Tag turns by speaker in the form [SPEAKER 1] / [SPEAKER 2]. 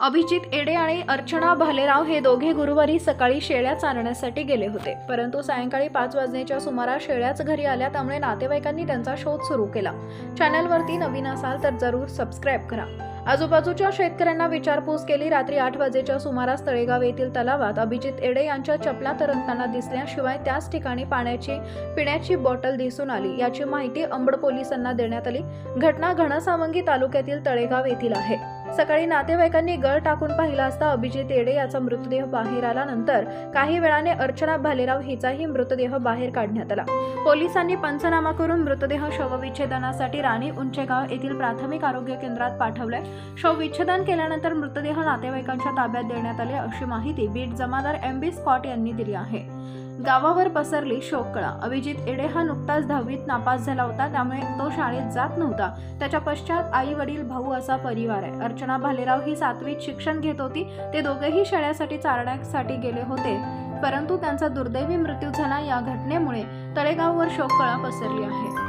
[SPEAKER 1] अभिजित एडे आणि अर्चना भालेराव हे दोघे गुरुवारी सकाळी शेळ्या चारण्यासाठी गेले होते. परंतु सायंकाळी पाच वाजण्याच्या सुमारास शेळ्याच घरी आल्या त्यामुळे नातेवाईकांनी त्यांचा शोध सुरू केला. चॅनलवरती नवीन असाल तर जरूर सबस्क्राईब करा. आजूबाजूच्या शेतकऱ्यांना विचारपूस केली. रात्री आठ वाजेच्या सुमारास तळेगाव येथील तलावात अभिजित एडे यांच्या चपला तरंगताना दिसल्याशिवाय त्याच ठिकाणी पाण्याची पिण्याची बॉटल दिसून आली. याची माहिती अंबड पोलिसांना देण्यात आली. घटना घनसावंगी तालुक्यातील तळेगाव येथील आहे. सकाळी नातेवाईकांनी गळ टाकून पाहिला असता अभिजित येडे याचा मृतदेह बाहेर आल्यानंतर काही वेळाने अर्चना भालेराव हिचाही मृतदेह बाहेर काढण्यात आला. पोलिसांनी पंचनामा करून मृतदेह शवविच्छेदनासाठी राणी उंचेगाव येथील प्राथमिक आरोग्य केंद्रात पाठवलाय. शवविच्छेदन केल्यानंतर मृतदेह नातेवाईकांच्या ताब्यात देण्यात आले अशी माहिती बीट जमादार एम बी स्कॉट यांनी दिली आहे. गावावर पसरली शोककळा. अभिजित एडे हा नुकताच दहावीत नापास झाला होता त्यामुळे तो शाळेत जात नव्हता. त्याच्या पश्चात आई वडील भाऊ असा परिवार आहे. अर्चना भालेराव ही सातवीत शिक्षण घेत होती. ते दोघेही शाळेसाठी चारण्यासाठी गेले होते. परंतु त्यांचा दुर्दैवी मृत्यू झाला या घटनेमुळे. तळेगाववर शोककळा पसरली आहे.